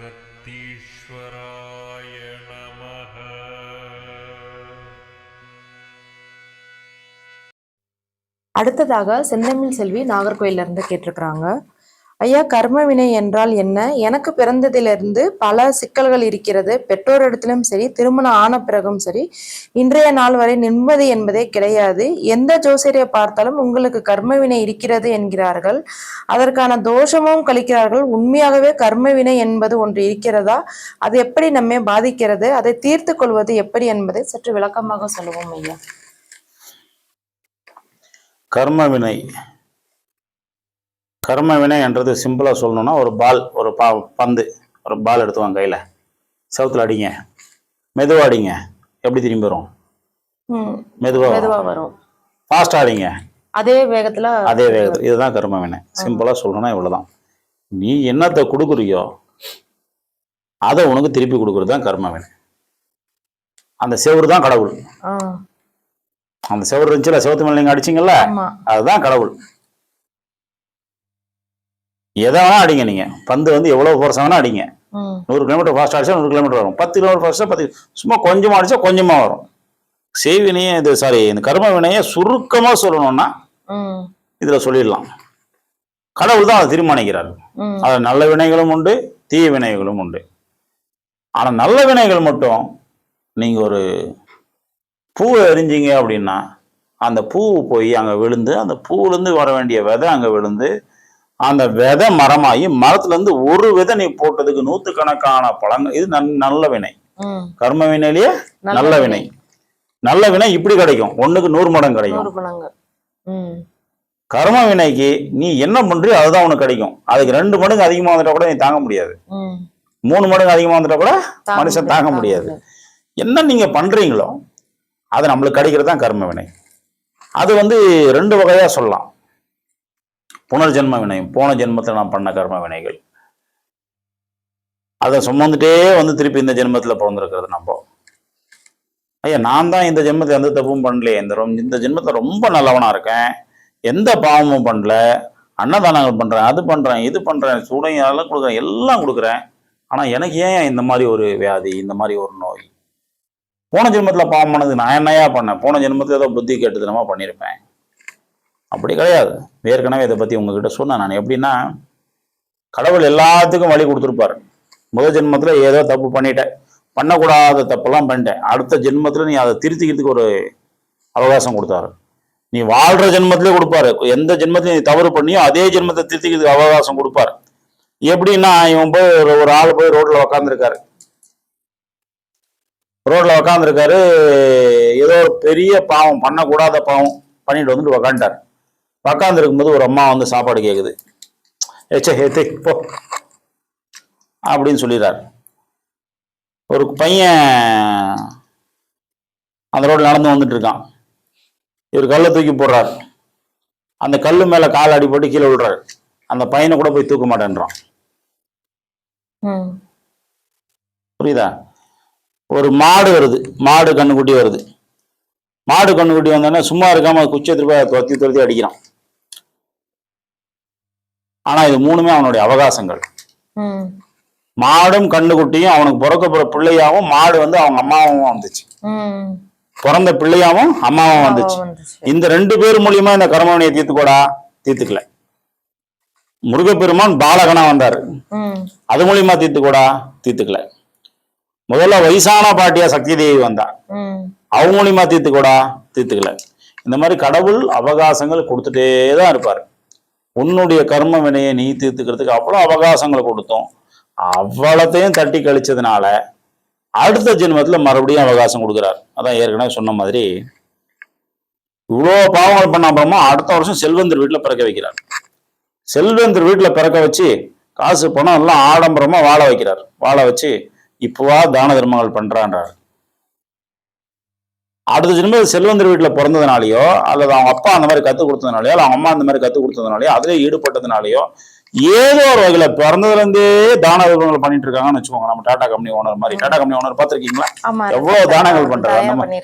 அகத்தீஸ்வராய நமः அடுத்ததாக செந்தமிழ் செல்வி நாகர்கோயிலிருந்து கேட்டிருக்கிறாங்க. ஐயா கர்ம வினை என்றால் என்ன? எனக்கு பிறந்ததிலிருந்து பல சிக்கல்கள் இருக்கிறது. பெற்றோரிடத்திலும் சரி திருமணம் ஆன பிறகும் சரி இன்றைய நாள் வரை நிம்மதி என்பதே கிடையாது. எந்த ஜோசியரை பார்த்தாலும் உங்களுக்கு கர்ம வினை இருக்கிறது என்கிறார்கள். அதற்கான தோஷமும் கழிக்கிறார்கள். உண்மையாகவே கர்ம வினை என்பது ஒன்று இருக்கிறதா? அது எப்படி நம்மை பாதிக்கிறது? அதை தீர்த்து கொள்வது எப்படி என்பதை சற்று விளக்கமாக சொல்லுவோம் ஐயா. கர்ம வினை கர்ம வினை என்றது சிம்பிளாக சொல்லணும்னா ஒரு பால் ஒரு பா பந்து ஒரு பால் எடுத்துவாங்க கையில். செவுத்துல அடிங்க. மெதுவாக அடிங்க. எப்படி திரும்பி வரும்? மெதுவாக மெதுவா வரும். ஃபாஸ்ட்டாக அடிங்க. அதே வேகத்துல அதே வேகத்தில். இதுதான் கர்ம வினை. சிம்பிளாக சொல்லணும்னா இவ்வளவுதான். நீ என்னத்தை கொடுக்குறியோ அதை உனக்கு திருப்பி கொடுக்குறது தான் கர்ம வினை. அந்த செவுரு தான் கடவுள் அந்த செவுரு இருந்துச்சுல செவத்து மேலே நீங்கள் அடிச்சிங்கல்ல அதுதான் கடவுள். எதை வேணா அடிங்க நீங்க. பந்து வந்து எவ்வளவு ஃபோர்ஸ் வேணா அடிங்க. நூறு கிலோமீட்டர் ஃபாஸ்ட் அடிச்சா நூறு கிலோமீட்டர் வரும். பத்து கிலோமீட்டர் ஃபாஸ்டா பத்து சும்மா கொஞ்சமா அடிச்சா கொஞ்சமா வரும். செய்வினையே இது சாரி இந்த கர்ம வினையை சுருக்கமா சொல்லணும்னா இதுல சொல்லிடலாம். கடவுள் தான் அதை தீர்மானிக்கிறார். ம், அது நல்ல வினைகளும் உண்டு தீய வினைகளும் உண்டு. ஆனா நல்ல வினைகள் மட்டும் நீங்க ஒரு பூவை எரிஞ்சீங்க அப்படின்னா அந்த பூ போய் அங்க விழுந்து அந்த பூவிலேருந்து வர வேண்டிய விதை அங்க விழுந்து அந்த விதை மரமாகி மரத்துல இருந்து ஒரு விதை நீ போட்டதுக்கு நூத்துக்கணக்கான பழங்கள். இது நன்- நல்ல வினை. கர்ம வினையிலேயே நல்ல வினை. நல்ல வினை இப்படி கிடைக்கும். ஒண்ணுக்கு நூறு மடங்கு கிடைக்கும். கர்ம வினைக்கு நீ என்ன பண்றியோ அதுதான் உனக்கு கிடைக்கும். அதுக்கு ரெண்டு மடங்கு அதிகமா வந்துட்டா கூட நீ தாங்க முடியாது. மூணு மடங்கு அதிகமா வந்துட்டா கூட மனுஷன் தாங்க முடியாது. என்ன நீங்க பண்றீங்களோ அது நம்மளுக்கு கிடைக்கிறது தான் கர்ம வினை. அது வந்து ரெண்டு வகையா சொல்லலாம். புனர்ஜென்ம வினையும் போன ஜென்மத்தில் நான் பண்ண கர்ம வினைகள் அதை சுமந்துட்டே வந்து திருப்பி இந்த ஜென்மத்தில் பிறந்திருக்கிறது நம்ம. ஐயா நான் தான் இந்த ஜென்மத்தில் எந்த தப்பும் பண்ணலையே. இந்த ரொம்- இந்த ஜென்மத்தில் ரொம்ப நல்லவனாக இருக்கேன். எந்த பாவமும் பண்ணல. அன்னதானங்கள் பண்ணுறேன் அது பண்ணுறேன் இது பண்ணுறேன் சூடையும் அதெல்லாம் கொடுக்குறேன் எல்லாம் கொடுக்குறேன். ஆனால் எனக்கு ஏன் இந்த மாதிரி ஒரு வியாதி இந்த மாதிரி ஒரு நோய்? போன ஜென்மத்தில் பாவம் பண்ணது நான் என்னையா பண்ணேன்? போன ஜென்மத்தில் ஏதோ புத்தி கெட்டுத்தனமா பண்ணியிருப்பேன் அப்படி கிடையாது. ஏற்கனவே இதை பற்றி உங்ககிட்ட சொன்னேன் நான். எப்படின்னா கடவுள் எல்லாத்துக்கும் வழி கொடுத்துருப்பாரு. முதல் ஜென்மத்தில் ஏதோ தப்பு பண்ணிட்டேன். பண்ணக்கூடாத தப்பெல்லாம் பண்ணிட்டேன். அடுத்த ஜென்மத்தில் நீ அதை திருத்திக்கிறதுக்கு ஒரு அவகாசம் கொடுத்தாரு. நீ வாழ்கிற ஜென்மத்திலே கொடுப்பாரு. எந்த ஜென்மத்திலையும் நீ தவறு பண்ணியோ அதே ஜென்மத்தை திருத்திக்கிறதுக்கு அவகாசம் கொடுப்பாரு. எப்படின்னா இவன் போய் ஒரு ஒரு ஆள் போய் ரோட்டில் உக்காந்துருக்காரு. ரோட்டில் உக்காந்துருக்காரு. ஏதோ ஒரு பெரிய பாவம் பண்ணக்கூடாத பாவம் பண்ணிட்டு வந்துட்டு உக்காந்துட்டார். உக்காந்து இருக்கும்போது ஒரு அம்மா வந்து சாப்பாடு கேக்குது. ஏச்சே ஏத்தே போ. அப்படின்னு சொல்லிடுறார். ஒரு பையன் அந்த ரோட்ல நடந்து வந்துட்டு இருக்கான். இவர் கல்லை தூக்கி போடுறார். அந்த கல்லு மேல கால் அடிபட்டு கீழே விழுறாரு. அந்த பையனை கூட போய் தூக்க மாட்டேன்றான். புரியுதா? ஒரு மாடு வருது. மாடு கண்ணுக்குட்டி வருது. மாடு கண்ணுக்குட்டி வந்தோடனே சும்மா இருக்காம குச்சி போய் துரத்தி துரத்தி அடிக்கிறான். ஆனா இது மூணுமே அவனுடைய அவகாசங்கள். மாடும் கண்ணுக்குட்டியும் அவனுக்கு பிறக்க போற பிள்ளையாவும் மாடு வந்து அவங்க அம்மாவும் வந்துச்சு. பிறந்த பிள்ளையாவும் அம்மாவும் வந்துச்சு. இந்த ரெண்டு பேர் மூலியமா இந்த கர்மவினையை தீர்த்துக்கோடா? தீர்த்துக்கல. முருகப்பெருமான் பாலகனா வந்தாரு. அது மூலியமா தீர்த்துக்கோடா? தீர்த்துக்கல. முதல்ல வயசான பாட்டியா சக்தி தேவி வந்தா அவங்க மூலியமா தீர்த்துக்கோடா? தீர்த்துக்கல. இந்த மாதிரி கடவுள் அவகாசங்கள் கொடுத்துட்டே தான் இருப்பார். உன்னுடைய கர்ம வினையை நீ தீர்த்துக்கிறதுக்கு அவ்வளோ அவகாசங்களை கொடுத்தோம். அவ்வளத்தையும் தட்டி கழிச்சதுனால அடுத்த ஜென்மத்தில் மறுபடியும் அவகாசம் கொடுக்குறார். அதான் ஏற்கனவே சொன்ன மாதிரி இவ்வளோ பாவங்கள் பண்ண அப்புறமா அடுத்த வருஷம் செல்வந்தர் வீட்டில் பிறக்க வைக்கிறார். செல்வந்தர் வீட்டில் பிறக்க வச்சு காசு பணம் எல்லாம் ஆடம்பரமாக வாழ வைக்கிறார். வாழ வச்சு இப்போவா தான தர்மங்கள் பண்ணுறான்றார் அடுத்த ஜென்ம செல்வந்தர் வீட்டில் பிறந்ததுனாலயோ அல்லது அவங்க அப்பா அந்த மாதிரி கற்றுக் கொடுத்ததுனாலயோ அல்ல அவங்க அம்மா அந்த மாதிரி கற்றுக் கொடுத்ததுனாலயோ அதிலே ஈடுபட்டதுனாலயோ ஏதோ ஒரு வகையில பிறந்ததுல இருந்தே தான தர்மங்கள் பண்ணிட்டு இருக்காங்கன்னு வச்சுக்கோங்க. நம்ம டாடா கம்பெனி ஓனர் மாதிரி. டாடா கம்பெனி ஓனர் பார்த்திருக்கீங்களா? ஆமா எவ்வளவு தானங்கள் பண்றாரு? அந்த மாதிரி.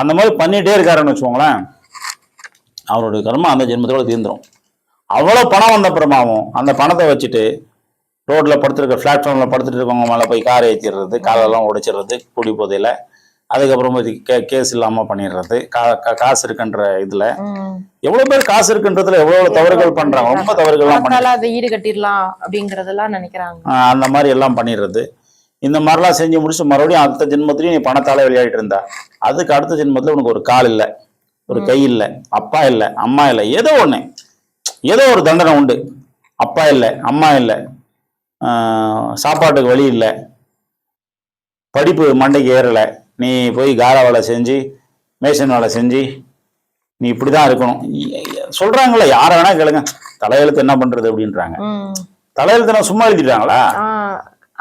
அந்த மாதிரி பண்ணிட்டே இருக்காருன்னு வச்சுக்கோங்களேன். அவருடைய கர்மம் அந்த ஜென்மத்தோட தீர்ந்துரும். அவ்வளவு பணம் வந்த அப்புறமாவும் அந்த பணத்தை வச்சுட்டு ரோட்ல படுத்துருக்க பிளாட்ஃபார்ம்ல படுத்துட்டு இருக்கவங்க மேலே போய் காரை ஏற்றிடுறது காலெல்லாம் உடைச்சிடுறது குடி போதையில. அதுக்கப்புறம் கே கேஸ் இல்லாம பண்ணிடுறது. கா காசு இருக்குன்ற இதுல. எவ்வளவு பேர் காசு இருக்குன்றதுல எவ்வளவு தவறுகள் பண்றாங்க? ரொம்ப தவறுகள்லாம் பண்ணி பணத்தால அதை ஈடு கட்டிடலாம் அப்படிங்கறதெல்லாம் நினைக்கிறாங்க. அந்த மாதிரி எல்லாம் பண்ணிடுறது. இந்த மாதிரிலாம் செஞ்சு முடிச்சு மறுபடியும் அடுத்த ஜென்மத்திலையும் நீ பணத்தால விளையாடிட்டு இருந்தா. அதுக்கு அடுத்த ஜென்மத்துல உனக்கு ஒரு கால் இல்லை. ஒரு கை இல்லை. அப்பா இல்லை. அம்மா இல்லை. ஏதோ ஒண்ணு. ஏதோ ஒரு தண்டனை உண்டு. அப்பா இல்லை. அம்மா இல்லை. சாப்பாட்டுக்கு வழி இல்லை. படிப்பு மண்டைக்கு ஏறலை. நீ போய் கார வேலை செஞ்சு மேசன் வேலை செஞ்சு நீ இப்படிதான் இருக்கணும். சொல்றாங்கல்ல யாரை வேணா கேளுங்க. தலையெழுத்து என்ன பண்றது அப்படின்றாங்க. தலையெழுத்து நான் சும்மா எழுதிட்டாங்களா?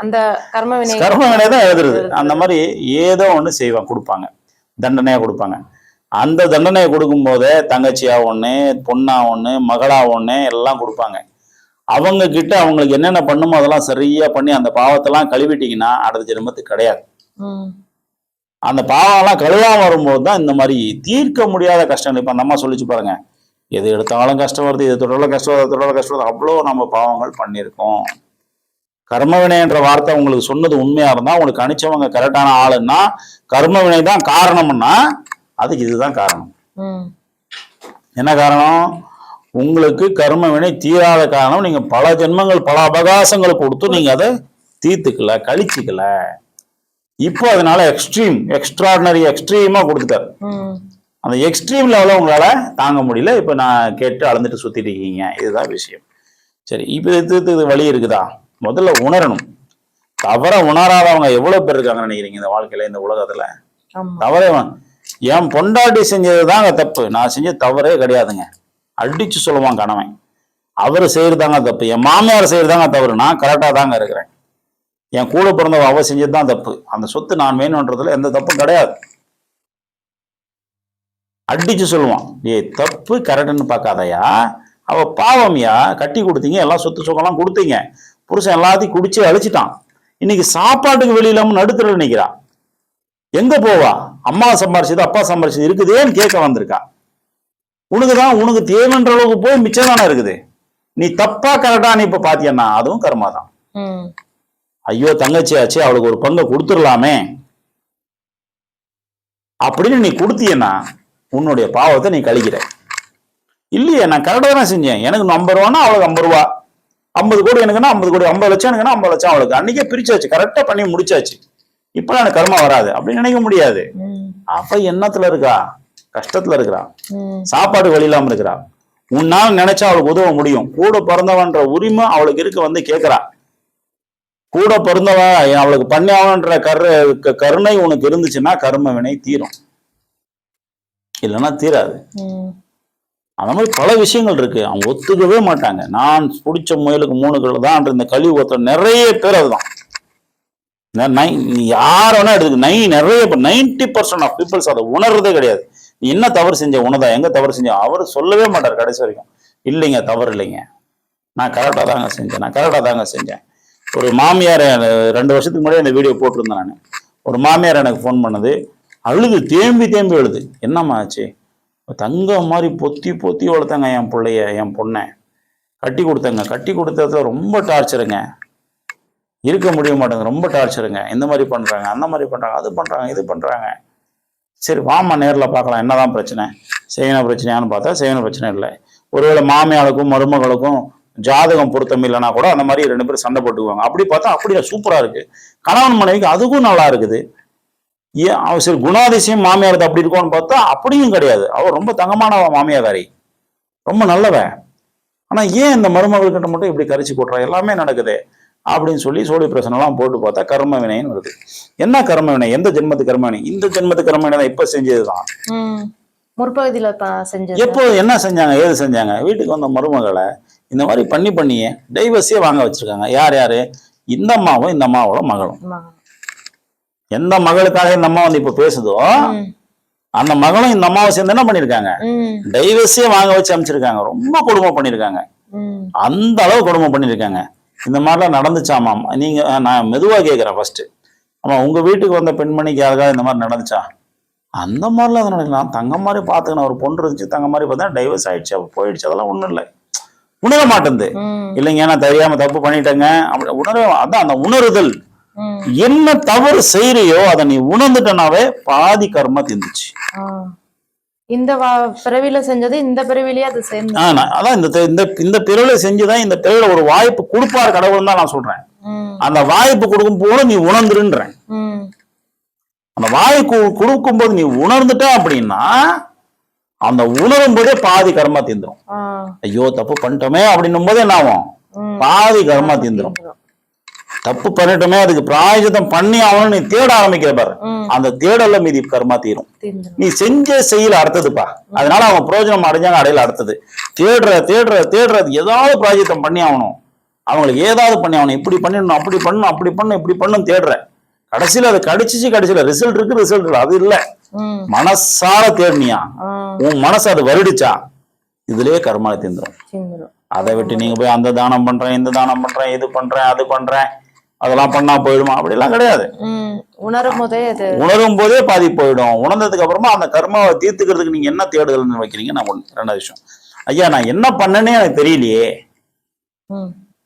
அந்த கர்ம வினை கர்ம வினை தான் எழுதுறது. அந்த மாதிரி ஏதோ ஒன்று செய்வாங்க கொடுப்பாங்க. தண்டனையா கொடுப்பாங்க. அந்த தண்டனையை கொடுக்கும் போதே தங்கச்சியா ஒன்று பொண்ணா ஒன்று மகளா ஒன்று எல்லாம் கொடுப்பாங்க. அவங்க கிட்ட அவங்களுக்கு என்னென்ன பண்ணுமோ அதெல்லாம் சரியா பண்ணி அந்த பாவத்தெல்லாம் கழுவிட்டீங்கன்னா அடுத்த ஜென்மத்துக்கு கிடையாது. அந்த பாவம்லாம் கழுவாம வரும்போது தான் இந்த மாதிரி தீர்க்க முடியாத கஷ்டங்கள். இப்போ அந்த அம்மா சொல்லிச்சு பாருங்க எது எடுத்தாலும் கஷ்டம் வருது எது தொடர்ல கஷ்டம் வருது தொடர்ல கஷ்டம் வருது. அவ்வளோ நம்ம பாவங்கள் பண்ணியிருக்கோம். கர்மவினைன்ற வார்த்தை உங்களுக்கு சொன்னது உண்மையா இருந்தா உங்களுக்கு அனுப்பிச்சவங்க கரெக்டான ஆளுன்னா கர்மவினை தான் காரணம்னா அதுக்கு இதுதான் காரணம். என்ன காரணம்? உங்களுக்கு கர்ம வினை தீராத காரணம் நீங்க பல ஜென்மங்கள் பல அவகாசங்கள் கொடுத்து நீங்க அதை தீர்த்துக்கல கழிச்சுக்கல. இப்போ அதனால எக்ஸ்ட்ரீம் எக்ஸ்ட்ராடினரி எக்ஸ்ட்ரீமா கொடுத்துட்டாரு. அந்த எக்ஸ்ட்ரீம் லெவலில் உங்களால தாங்க முடியல. இப்போ நான் கேட்டு அளந்துட்டு சுத்திட்டு இருக்கீங்க. இதுதான் விஷயம். சரி இப்போ இது வழி இருக்குதா? முதல்ல உணரணும். தவற உணராதவங்க எவ்வளவு பேர் இருக்காங்கன்னு நினைக்கிறீங்க இந்த வாழ்க்கையில இந்த உலகத்துல? தவறே என் பொண்டாட்டி செஞ்சது தாங்க தப்பு. நான் செஞ்ச தவறே கிடையாதுங்க. அடிச்சு சொல்லுவான் கணவன். அவர் செய்யறதாங்க தப்பு. என் மாமியார் செய்யறதாங்க தவறு. நான் கரெக்டா தாங்க இருக்கிறேன். என் கூட பிறந்தவ அவ செஞ்சது தான் தப்பு. அந்த சொத்து நான் வேணுன்றதுல எந்த தப்பும் கிடையாது. அடிச்சு சொல்லுவான் ஏய் தப்பு கரெக்டுன்னு பார்க்காதயா. அவ பாவம்யா கட்டி கொடுத்தீங்க எல்லாம் சொத்து சுகம்லாம் கொடுத்தீங்க. புருஷன் எல்லாத்தையும் குடிச்சு அழிச்சிட்டான். இன்னைக்கு சாப்பாட்டுக்கு வெளியிலாம நடுத்தர நிக்கிறான். எங்க போவா? அம்மா சம்பாரிச்சது அப்பா சம்பாரிச்சது இருக்குதேன்னு கேட்க வந்திருக்கா. உனக்கு தான் உனக்கு தேவைன்ற அளவுக்கு போய் மிச்சம் தானே இருக்குது. நீ தப்பா கரெக்டா நீ இப்ப பாத்தியன்னா அதுவும் கர்மா தான். ஐயோ தங்கச்சியாச்சு அவளுக்கு ஒரு பங்கை கொடுத்துடலாமே. அப்படின்னு நீ கொடுத்தீன்னா உன்னுடைய பாவத்தை நீ கழிக்கிற. இல்லையே நான் கரெக்டாக தான் செஞ்சேன். எனக்கு ஐம்பது ரூபான்னா அவளுக்கு ஐம்பது ரூபா. ஐம்பது கோடி எனக்குன்னா ஐம்பது கோடி ஐம்பது லட்சம் எனக்குன்னா ஐம்பது லட்சம் அவளுக்கு. அன்னைக்கே பிரிச்சாச்சு கரெக்டாக பண்ணி முடிச்சாச்சு. இப்போ எனக்கு கர்மா வராது. அப்படின்னு நினைக்க முடியாது. அவ எண்ணத்துல இருக்கா? கஷ்டத்துல இருக்கிறா. சாப்பாடு வழி இல்லாம இருக்கிறா? உன்னால நினைச்சா அவளுக்கு உதவ முடியும். கூட பிறந்தவன்ற உரிமை அவளுக்கு இருக்க வந்து கேக்குறா கூட பிறந்தவன் அவளுக்கு பண்ணியாவன்ற கரு கருணை உனக்கு இருந்துச்சுன்னா கர்ம வினை தீரும். இல்லைன்னா தீராது. அந்த மாதிரி பல விஷயங்கள் இருக்கு. அவங்க ஒத்துக்கவே மாட்டாங்க. நான் பிடிச்ச முயலுக்கு மூணு கல் தான் இந்த கழிவு ஒருத்தர் நிறைய பேர் அதுதான். ந- யார் வேணா எடுத்துக்க. நை நிறைய நைன்டி பர்சன்ட் ஆஃப் பீப்புள்ஸ் அதை உணர்றதே கிடையாது. என்ன தவறு செஞ்ச உனதா எங்க தவறு செஞ்ச அவர் சொல்லவே மாட்டார் கடைசி வரைக்கும். இல்லைங்க தவறு இல்லைங்க. நான் கரெக்டாக தாங்க செஞ்சேன் நான் கரெக்டாக தாங்க செஞ்சேன். ஒரு மாமியார் ரெண்டு வருஷத்துக்கு முன்னாடி அந்த வீடியோ போட்டிருந்தேன் நான். ஒரு மாமியார் எனக்கு ஃபோன் பண்ணது. அழுது தேம்பி தேம்பி அழுது. என்னம்மா ஆச்சு? தங்கம் மாதிரி பொத்தி பொத்தி வளர்த்தாங்க என் பிள்ளைய என் பொண்ணை. கட்டி கொடுத்தாங்க. கட்டி கொடுத்ததுல ரொம்ப டார்ச்சருங்க இருக்க முடிய மாட்டேங்குது. ரொம்ப டார்ச்சருங்க இந்த மாதிரி பண்ணுறாங்க அந்த மாதிரி பண்ணுறாங்க அது பண்ணுறாங்க இது பண்ணுறாங்க சரி வாமா நேரில் பார்க்கலாம். என்னதான் பிரச்சனை? செய்யணும் பிரச்சனையான்னு பார்த்தா செய்யணும் பிரச்சனை இல்லை. ஒருவேளை மாமியாளுக்கும் மருமகளுக்கும் ஜாதகம் பொருத்தம் இல்லைன்னா கூட அந்த மாதிரி ரெண்டு பேரும் சண்டை போட்டுக்குவாங்க. அப்படி பார்த்தா அப்படியே சூப்பரா இருக்கு. கணவன் மனைவிக்கு அதுக்கும் நல்லா இருக்குது. ஏன் சரி குணாதிசயம் மாமியாருக்கு அப்படி இருக்கும்னு பார்த்தா அப்படியும் கிடையாது. அவ ரொம்ப தங்கமானவ மாமியாதாரி ரொம்ப நல்லவ. ஆனா ஏன் இந்த மருமகள்கிட்ட மட்டும் இப்படி கரிச்சு போட்டுறா? எல்லாமே நடக்குது அப்படின்னு சொல்லி சோழி பிரச்சனைலாம் போட்டு பார்த்தா கர்ம வினைன்னு வருது. என்ன கர்ம வினை? எந்த ஜென்மத்து கர்ம வினை? இந்த ஜென்மத்து கர்ம வினை தான் இப்ப செஞ்சதுதான். முற்பகுதியில எப்போ என்ன செஞ்சாங்க? ஏது செஞ்சாங்க? வீட்டுக்கு வந்த மருமகளை இந்த மாதிரி பண்ணி பண்ணியே டைவர்ஸே வாங்க வச்சிருக்காங்க. யார் யாரு? இந்த அம்மாவும் இந்த அம்மாவோட மகளும். எந்த மகளுக்காக இந்த அம்மா வந்து இப்ப பேசுதோ. அந்த மகளும் இந்த அம்மாவை சேர்ந்து என்ன பண்ணிருக்காங்க. டைவர்ஸே வாங்க வச்சு அமைச்சிருக்காங்க ரொம்ப கொடுமை பண்ணிருக்காங்க. அந்த அளவு கொடுமை பண்ணிருக்காங்க. இந்த மாதிரிலாம் நடந்துச்சாமா நீங்க நான் மெதுவா கேட்கிறேன் ஃபர்ஸ்ட் ஆமா உங்க வீட்டுக்கு வந்த பெண்மணிக்கு யாருக்காவது இந்த மாதிரி நடந்துச்சா? அந்த மாதிரிலாம் நடக்கலாம் தங்க மாதிரி பார்த்துக்கணும். ஒரு பொண்ணு இருந்துச்சு தங்க மாதிரி பார்த்தா டைவர்ஸ் ஆயிடுச்சு அப்போ போயிடுச்சு. அதெல்லாம் ஒன்றும் இல்லை. உணர மாட்டேங்குது இல்லைங்க நான் தெரியாம தப்பு பண்ணிட்டேங்க. அப்படி உணர அதான் அந்த உணருதல். என்ன தவறு செய்யறியோ அதை நீ உணர்ந்துட்டனாவே பாதி கர்மா தீர்ந்துச்சு. இந்த பிறவியில செஞ்சது இந்த பிறவிலேயே அது சேர்ந்து. அதான் இந்த இந்த இந்த பிறவில செஞ்சுதான் இந்த பிறவில ஒரு வாய்ப்பு கொடுப்பாரு கடவுள் தான் நான் சொல்றேன். அந்த வாய்ப்பு கொடுக்கும் போது நீ உணர்ந்துருன்றேன். ம், அந்த வாய்ப்பு கொடுக்கும் போது நீ உணர்ந்துட்ட அப்படின்னா அந்த உணரும் போதே பாதி கர்மா தீந்துரும். ஐயோ தப்பு பண்ணிட்டோமே அப்படின்னும் போது என்ன ஆகும். பாதி கர்மா தீந்துரும். தப்பு பண்ணிட்டோமே அதுக்கு பிராயஜிதம் பண்ணி ஆகணும்னு நீ தேட ஆரம்பிக்கிற பாரு. அந்த தேடல்ல மீதி கர்மா தீரும். நீ செஞ்ச செயல் அடுத்ததுப்பா. அதனால அவங்க பிரயோஜனம் அடைஞ்சாங்க அடையல அடுத்தது. தேடுற தேடுற தேடுறது ஏதாவது பிராயஜித்தம் பண்ணி ஆகணும். அவங்களுக்கு ஏதாவது பண்ணி ஆகணும். இப்படி பண்ணிடணும் அப்படி பண்ணணும் அப்படி பண்ணணும் இப்படி பண்ணணும் தேடுற. கடைசியில அது கடிச்சிச்சு கடைசியில ரிசல்ட் இருக்கு ரிசல்ட் இல்லை. அது இல்ல. ம், மனசார தேடினியா? ஆ, உன் மனசு அது வருடிச்சா? இதுலயே கர்மா தீந்துரும். அதை விட்டு நீங்க போய் அந்த தானம் பண்றேன் இந்த தானம் பண்றேன் இது பண்றேன் அது பண்றேன் அதெல்லாம் பண்ணா போயிடுமா? அப்படிலாம் கிடையாது. உணரும் போதே அது உணரும் போதே பாதி போயிடும். உணர்ந்ததுக்கு அப்புறமா அந்த கர்மாவை தீர்த்துக்கிறதுக்கு நீங்க என்ன தேடுதல்னு வைக்கிறீங்க நான் ஒண்ணு ரெண்டாவது விஷயம். ஐயா நான் என்ன பண்ணேனே எனக்கு தெரியலையே.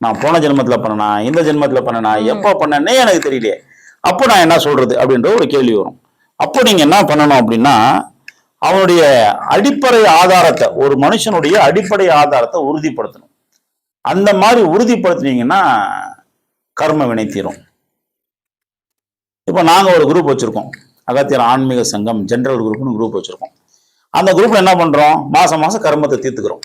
நான் போன ஜென்மத்துல பண்ணனா இந்த ஜென்மத்துல பண்ணனா எப்போ பண்ணனே எனக்கு தெரியலையே. அப்போ நான் என்ன சொல்றது அப்படின்ற ஒரு கேள்வி வரும். அப்போ நீங்க என்ன பண்ணணும் அப்படின்னா அவனுடைய அடிப்படை ஆதாரத்தை ஒரு மனுஷனுடைய அடிப்படை ஆதாரத்தை உறுதிப்படுத்தணும். அந்த மாதிரி உறுதிப்படுத்தினீங்கன்னா கர்ம வினை தீரும். இப்போ நாங்கள் ஒரு குரூப் வச்சுருக்கோம். அகத்தியர் ஆன்மீக சங்கம் ஜென்ரல் குரூப்னு குரூப் வச்சுருக்கோம். அந்த குரூப்பில் என்ன பண்ணுறோம் மாதம் மாதம் கர்மத்தை தீர்த்துக்கிறோம்.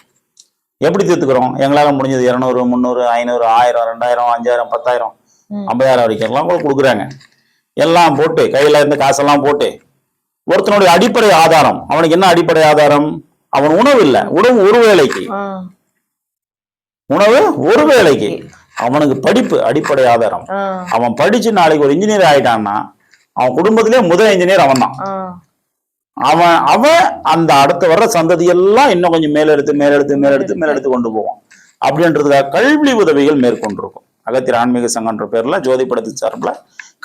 எப்படி தீர்த்துக்கிறோம்? எங்களால் முடிஞ்சது இரநூறு முந்நூறு ஐநூறு ஆயிரம் ரெண்டாயிரம் அஞ்சாயிரம் பத்தாயிரம். ஐம்பதாயிரம் வரைக்கும் எல்லாம் கூட கொடுக்குறாங்க. எல்லாம் போட்டு கையில இருந்த காசெல்லாம் போட்டு ஒருத்தனுடைய அடிப்படை ஆதாரம். அவனுக்கு என்ன அடிப்படை ஆதாரம்? அவன் உணவு இல்லை. உணவு ஒரு வேலைக்கு உணவு ஒரு வேலைக்கு அவனுக்கு படிப்பு அடிப்படை ஆதாரம். அவன் படிச்சு நாளைக்கு ஒரு இன்ஜினியர் ஆயிட்டான்னா அவன் குடும்பத்திலே முதல் இன்ஜினியர் அவன் தான் அவன் அவன் அந்த அடுத்து வர்ற சந்ததி எல்லாம் இன்னும் கொஞ்சம் மேலெடுத்து மேலெடுத்து மேலெடுத்து மேலெடுத்து கொண்டு போவான். அப்படின்றதுக்காக கல்வி உதவிகள் மேற்கொண்டிருக்கும். அகத்தியர் ஆன்மீக சங்கம்ன்ற பேர்ல ஜோதி படத்து சார்பில்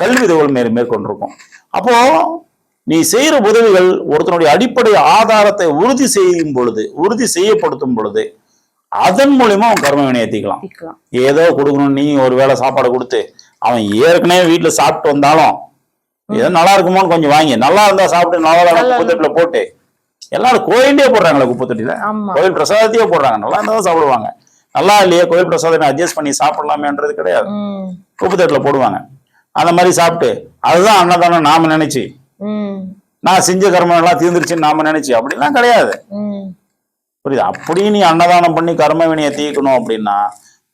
கல்வி உதவிகள் மேற் மேற்கொண்டிருக்கும். அப்போ நீ செய்யற உதவிகள் ஒருத்தனுடைய அடிப்படை ஆதாரத்தை உறுதி செய்யும் பொழுது உறுதி செய்யப்படுத்தும் பொழுது அதன் மூலியமா அவன் கர்ம தீர்க்கலாம். ஏதோ கொடுக்கணும் நீ ஒரு வேளை சாப்பாடு கொடுத்து அவன் ஏற்கனவே வீட்டுல சாப்பிட்டு வந்தாலும் ஏதோ நல்லா இருக்குமோன்னு கொஞ்சம் வாங்கி நல்லா இருந்தா சாப்பிட்டு நல்லா இருந்தா நல்லா குப்பை தொட்டில போட்டு எல்லாரும் கோயிலே போடுறாங்களே குப்பை தொட்டில ஆமா. கோயில் பிரசாதத்தையே போடுறாங்க நல்லா இருந்தா தான் சாப்பிடுவாங்க. நல்லா இல்லையே கோயில் பிரசாதம் அட்ஜஸ்ட் பண்ணி சாப்பிடலாமேன்றது கிடையாது. ம், குப்பை தொட்டில போடுவாங்க. அந்த மாதிரி சாப்பிட்டு அதுதான் அன்னதானம் நாம நினைச்சு. நான் செஞ்ச கர்மம் எல்லாம் தீர்ந்துருச்சுன்னு நாம நினைச்சு. அப்படிலாம் கிடையாது. புரியுது? அப்படி நீ அன்னதானம் பண்ணி கர்ம வினையை தீர்க்கணும் அப்படின்னா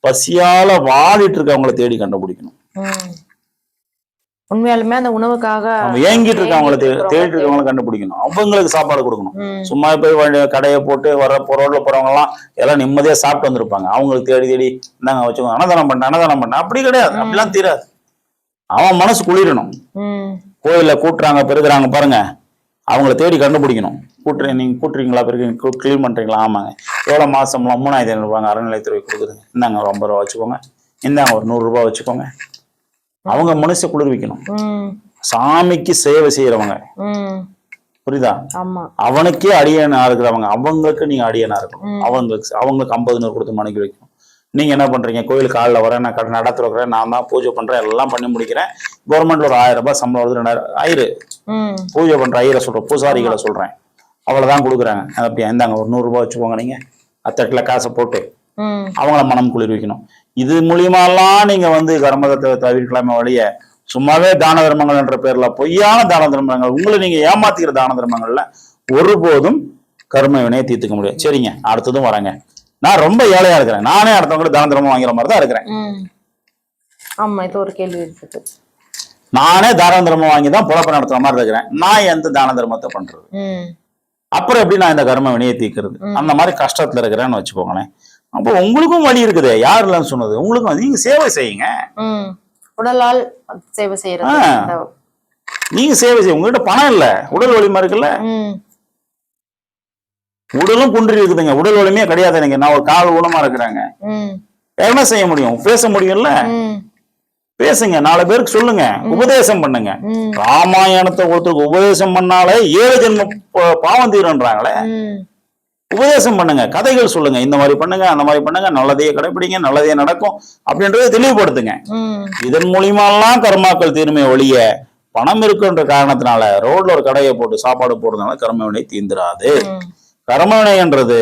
பசியால வாடிட்டு இருக்கவங்கள தேடி கண்டுபிடிக்கணும். உண்மையாலுமே அந்த உணவுக்காக ஏங்கிட்டு இருக்கவங்கள தேடிட்டு இருக்கவங்கள கண்டுபிடிக்கணும். அவங்களுக்கு சாப்பாடு கொடுக்கணும். சும்மா போய் கடையை போட்டு வர ரோட்ல போறவங்க எல்லாம் எல்லாம் நிம்மதியா சாப்பிட்டு வந்திருப்பாங்க. அவங்களுக்கு தேடி தேடி இந்தாங்க வச்சுக்கோங்க. அன்னதானம் பண்ண அன்னதானம் பண்ண. அப்படி கிடையாது. அப்படிலாம் தீராது. அவன் மனசு குளிரணும். ம், கோயில்ல கூட்டுறாங்க பெருக்குறாங்க பாருங்க. அவங்கள தேடி கண்டுபிடிக்கணும். கூட்டுறீங்க நீங்க கூட்டுறீங்களா பெருக்கீங்க க்ளீன் பண்றீங்களா? ஆமாங்க. எவ்வளவு மாசம்லாம் மூணாயிரத்தி ஐநூறு ரூபாங்க அறநிலைத்துறை கொடுக்குதுங்க இந்தாங்க ஒரு ஐம்பது ரூபா வச்சுக்கோங்க. இந்தாங்க ஒரு நூறு ரூபாய் வச்சுக்கோங்க. அவங்க மனசை குளிர்விக்கணும். சாமிக்கு சேவை செய்யறவங்க. புரியுதா? அவனுக்கே அடியனா இருக்கிறவங்க. அவங்களுக்கு நீங்க அடியனா இருக்கணும். அவங்களுக்கு அவங்களுக்கு ஐம்பது நூறு கொடுத்து மணிக்கு வைக்கணும். நீங்க என்ன பண்றீங்க? கோயில் காலில் வரேன் நான் கடை நடத்து வைக்கிறேன் நான் தான் பூஜை பண்றேன் எல்லாம் பண்ணி முடிக்கிறேன். கவர்மெண்ட்ல ஒரு ஆயிரம் ரூபாய் சம்பளம் வருது ரெண்டாயிரம் ஐயரு. ம், பூஜை பண்ற ஐயரை சொல்றேன் பூசாரிகளை சொல்றேன். அவ்வளவுதான் கொடுக்குறாங்க. அப்படியே? இந்தாங்க ஒரு நூறு ரூபாய் வச்சுக்கோங்க நீங்க. அத்தட்டில் காசை போட்டு அவங்கள மனம் குளிர்விக்கணும். இது மூலியமாலாம் நீங்க வந்து கர்மதத்தை தவிர்க்கலாமே வழிய சும்மாவே தான தர்மங்கள் என்ற பேர்ல பொய்யான தான தர்மங்கள் உங்களை நீங்க ஏமாத்திக்கிற தான தர்மங்கள்ல ஒருபோதும் கர்ம வினையை தீர்த்துக்க முடியும் சரிங்க அடுத்ததும் வரேங்க. நான் ரொம்ப ஏழையா இருக்கிறேன். நானே அடுத்தவங்க தான தர்மம் வாங்குற மாதிரி தான் இருக்கிறேன். ஆமா இது ஒரு கேள்வி இருக்குது நானே தான தர்மம் வாங்கி தான் புழப்ப நடத்துற மாதிரி இருக்கிறேன். நான் எந்த தான தர்மத்தை பண்றது? அப்புறம் எப்படி நான் இந்த கர்ம வினையை தீர்க்கிறது. அந்த மாதிரி கஷ்டத்துல இருக்கிறேன்னு வச்சுக்கோங்களேன். அப்போ உங்களுக்கும் வழி இருக்குது யார் இல்லைன்னு சொன்னது? உங்களுக்கும் நீங்க சேவை செய்யுங்க. உடலால் சேவை செய்யறது நீங்க சேவை செய்ய உங்ககிட்ட பணம் இல்ல. உடல் வலிமை இருக்குல்ல? உடலும் குன்றி இருக்குதுங்க. உடல் வலிமையே கிடையாது எனக்கு. நான் ஒரு கால் ஊனமா இருக்கிறேங்க. ம், என்ன செய்ய முடியும்? பேச முடியும்ல? பேசுங்க. நாலு பேருக்கு சொல்லுங்க. உபதேசம் பண்ணுங்க. ராமாயணத்தை ஒருத்தருக்கு உபதேசம் பண்ணாலே ஏழு ஜென்ம பாவம் தீருன்றாங்களே. உபதேசம் பண்ணுங்க கதைகள் சொல்லுங்க. இந்த மாதிரி பண்ணுங்க அந்த மாதிரி பண்ணுங்க நல்லதையே கடைபிடிங்க நல்லதே நடக்கும் அப்படின்றத தெளிவுபடுத்துங்க. இதன் மூலியமாலாம் கர்மாக்கள் தீர்மை ஒழிய பணம் இருக்குன்ற காரணத்தினால ரோட்ல ஒரு கடையை போட்டு சாப்பாடு போடுறதுனால கர்ம வினை தீந்துராது. ம். கர்ம வினைன்றது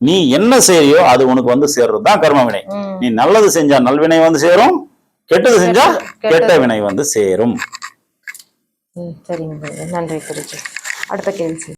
நீ என்ன செய்யறியோ அது உனக்கு வந்து சேர்றது தான் கர்ம வினை. ம். நீ நல்லது செஞ்சா நல்வினை வந்து சேரும் கெட்டது செஞ்சா கெட்ட வினை வந்து சேரும். சரிங்க நன்றி குருஜி அடுத்த கேள்வி.